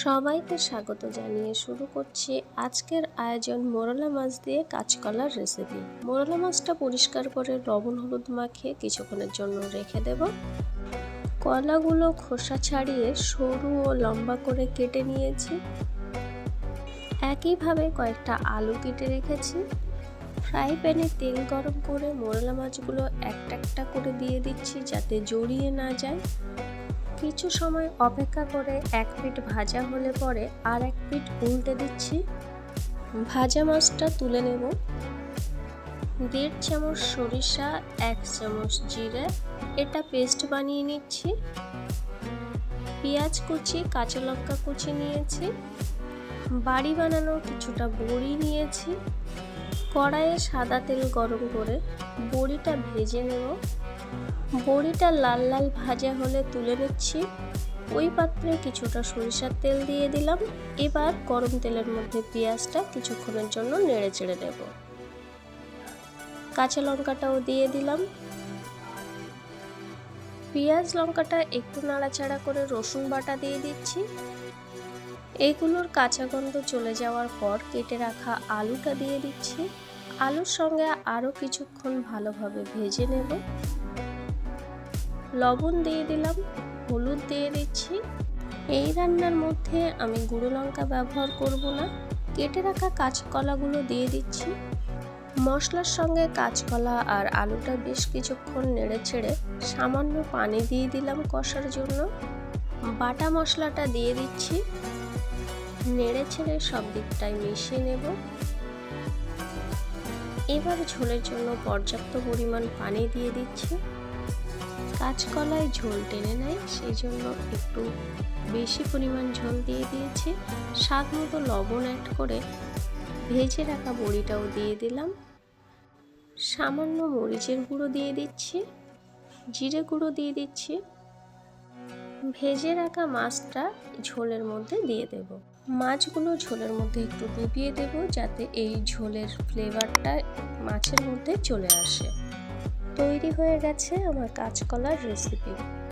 সবাইকে স্বাগত জানিয়ে শুরু করছি আজকের আয়োজন মোরলা মাছ দিয়ে কাঁচকলার রেসিপি মোরলা মাছটা পরিষ্কার করে লবণ হলুদ মাখিয়ে কিছুক্ষণের জন্য রেখে দেব। কলাগুলো খোসা ছাড়িয়ে সরু ও লম্বা করে কেটে নিয়েছি। একইভাবে কয়েকটা আলু কেটে রেখেছি। ফ্রাই প্যানে তেল গরম করে মোরলা মাছগুলো একটা একটা করে দিয়ে দিচ্ছি যাতে জড়িয়ে না যায়। কিছু সময় অপেক্ষা করে এক পিঠ ভাজা হলে পরে আর এক পিঠ উল্টে দিচ্ছি। ভাজা মাছটা তুলে নেব। দেড় চামচ সরিষা, এক চামচ জিরে, এটা পেস্ট বানিয়ে নিচ্ছি। পেঁয়াজ কুচি, কাঁচা লঙ্কা কুচি নিয়েছি। বাড়ি বানানো কিছুটা বড়ি নিয়েছি। কড়াইয়ে সাদা তেল গরম করে বড়িটা ভেজে নেব। বড়িটা লাল লাল ভাজা হলে তুলে নিচ্ছি। ওই পাত্রে কিছুটা সরিষার তেল দিয়ে দিলাম। এবার গরম তেলের মধ্যে পেঁয়াজটা কিছুক্ষণের জন্য নেড়ে চেড়ে নেব। কাঁচা লঙ্কাটাও দিয়ে দিলাম। পেঁয়াজ লঙ্কাটা একটু নাড়াচাড়া করে রসুন বাটা দিয়ে দিচ্ছি। এইগুলোর কাঁচা গন্ধ চলে যাওয়ার পর কেটে রাখা আলুটা দিয়ে দিচ্ছি। আলুর সঙ্গে আরও কিছুক্ষণ ভালোভাবে ভেজে নেব। লবণ দিয়ে দিলাম, হলুদ দিয়ে দিচ্ছি। এই রান্নার মধ্যে আমি গুঁড়ো লঙ্কা ব্যবহার করব না, কেটে রাখা কাঁচকলাগুলো দিয়ে দিচ্ছি। মশলার সঙ্গে কাঁচকলা আর আলুটা বেশ কিছুক্ষণ নেড়ে ছেড়ে সামান্য পানি দিয়ে দিলাম কষার জন্য। বাটা মশলাটা দিয়ে দিচ্ছি। নেড়ে ছেড়ে সব দিকটাই মিশিয়ে নেব। এবার ঝোলের জন্য পর্যাপ্ত পরিমাণ পানি দিয়ে দিচ্ছি। কাঁচকলায় ঝোল টেনে নেয়, সেই জন্য একটু বেশি পরিমাণ ঝোল দিয়ে দিয়েছি। স্বাদ মতো লবণ অ্যাড করে ভেজে রাখা বড়িটাও দিয়ে দিলাম। সামান্য মরিচের গুঁড়ো দিয়ে দিচ্ছি। জিরে গুঁড়ো দিয়ে দিচ্ছি। ভেজে রাখা মাছটা ঝোলের মধ্যে দিয়ে দেব। মাছগুলো ঝোলের মধ্যে একটু ডুবিয়ে দেব যাতে এই ঝোলের ফ্লেভারটা মাছের মধ্যে চলে আসে। তৈরি হয়ে গেছে আমার কাঁচকলার রেসিপি